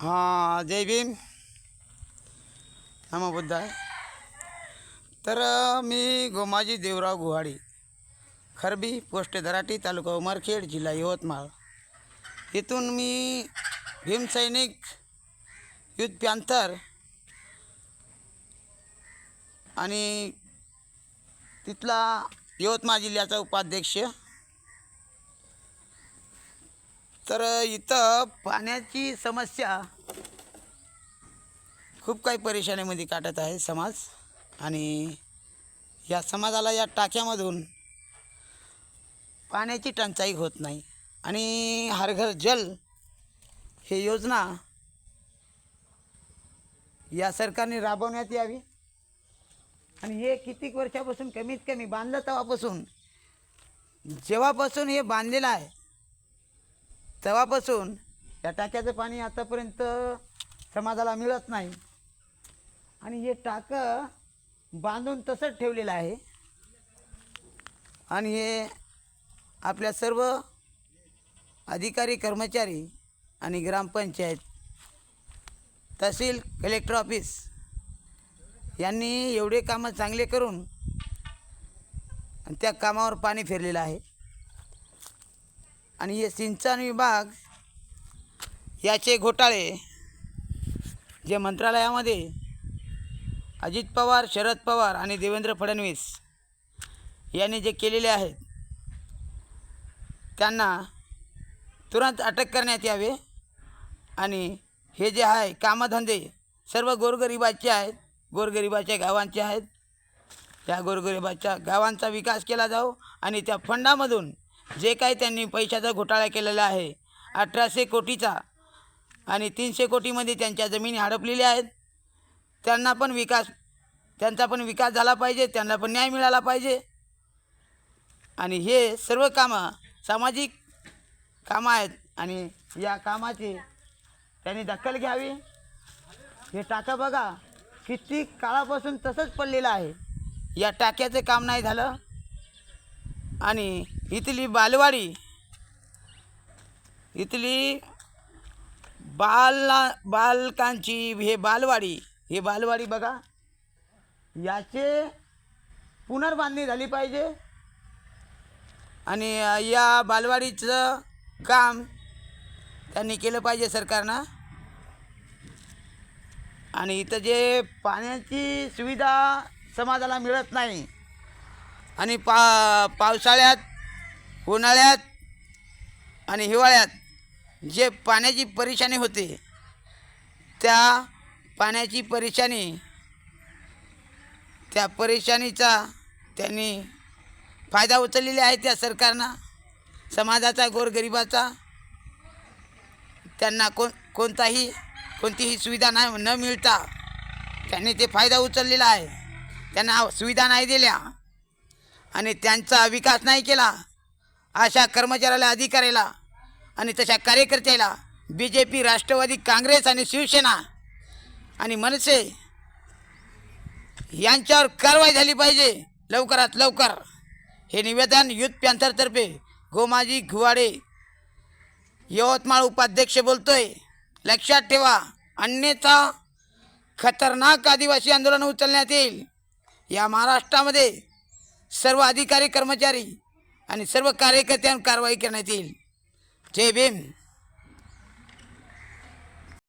हां जय भीम. नमो आहे तर मी गोमाजी देवराव गुहाडी खरबी पोस्ट धराटी तालुका उमरखेड जिल्हा यवतमाळ. इथून मी भीमसैनिक युद्ध पॅन्थर आणि तिथला यवतमाळ जिल्ह्याचा उपाध्यक्ष तर इथं पाण्याची समस्या खूप काही परेशानीमध्ये काटत आहे समाज. आणि या समाजाला या टाक्यामधून पाण्याची टंचाई होत नाही. आणि हरघर जल हे योजना या सरकारने राबवण्यात यावी. आणि हे कितीक वर्षापासून कमीत कमी बांधलं तेव्हापासून जेव्हापासून हे बांधलेलं आहे तेव्हापासून या टाक्याचं पाणी आतापर्यंत समाजाला मिळत नाही. आणि हे टाकं बांधून तसंच ठेवलेलं आहे. आणि हे आपल्या सर्व अधिकारी कर्मचारी आणि ग्रामपंचायत तहसील कलेक्टर ऑफिस यांनी एवढे कामं चांगले करून आणि त्या कामावर पाणी फिरलेलं आहे. आणि हे सिंचन विभाग याचे घोटाळे जे मंत्रालयामध्ये अजित पवार शरद पवार आणि देवेंद्र फडणवीस यांनी जे केलेले आहेत त्यांना तुरंत अटक करण्यात यावे आणि हे जे आहे कामधंदे सर्व गोरगरिबाचे आहेत गोरगरिबाच्या गावांचे आहेत. त्या गोरगरिबाच्या गावांचा विकास केला जाऊ आणि त्या फंडामधून जे काही त्यांनी पैशाचा घोटाळा केलेला आहे अठराशे कोटीचा आणि तीनशे कोटीमध्ये त्यांच्या जमिनी हडपलेल्या आहेत त्यांना पण विकास त्यांचा पण विकास झाला पाहिजे त्यांना पण न्याय मिळाला पाहिजे. आणि हे सर्व कामं सामाजिक कामं आहेत आणि या कामाची त्यांनी दखल घ्यावी. हे टाका बघा किती काळापासून तसंच पडलेलं आहे. या टाक्याचं काम नाही झालं. आणि इथली बालवाडी. इथली बाला बालकांची हे बालवाडी हे बालवाडी बघा. याचे पुनर्बांधणी झाली पाहिजे. आणि या बालवाडीचं काम त्यांनी केलं पाहिजे सरकारनं. आणि इथं जे पाण्याची सुविधा समाजाला मिळत नाही आणि पा पावसाळ्यात उन्हाळ्यात आणि हिवाळ्यात जे पाण्याची परेशानी होते त्या पाण्याची परेशानी त्या परेशानीचा त्यांनी फायदा उचललेला आहे त्या सरकारनं. समाजाचा गोरगरिबाचा. त्यांना कोण कोणताही कोणतीही सुविधा नाही न मिळता त्यांनी ते फायदा उचललेला आहे. त्यांना सुविधा नाही दिल्या आणि त्यांचा विकास नाही केला. अशा कर्मचाऱ्याला अधिकाऱ्याला आणि तशा कार्यकर्त्याला B J P Rashtrawadi Congress आणि शिवसेना आणि मनसे यांच्यावर कारवाई झाली पाहिजे लवकरात लवकर. हे निवेदन युथ पॅन्थरतर्फे गोमाजी घुवाडे यवतमाळ उपाध्यक्ष बोलतोय. लक्षात ठेवा अन्यथा खतरनाक आदिवासी आंदोलन उचलण्यात येईल. या महाराष्ट्रामध्ये सर्व अधिकारी कर्मचारी आणि सर्व कार्यकर्त्यांवर कारवाई करण्यात येईल. जय भीम.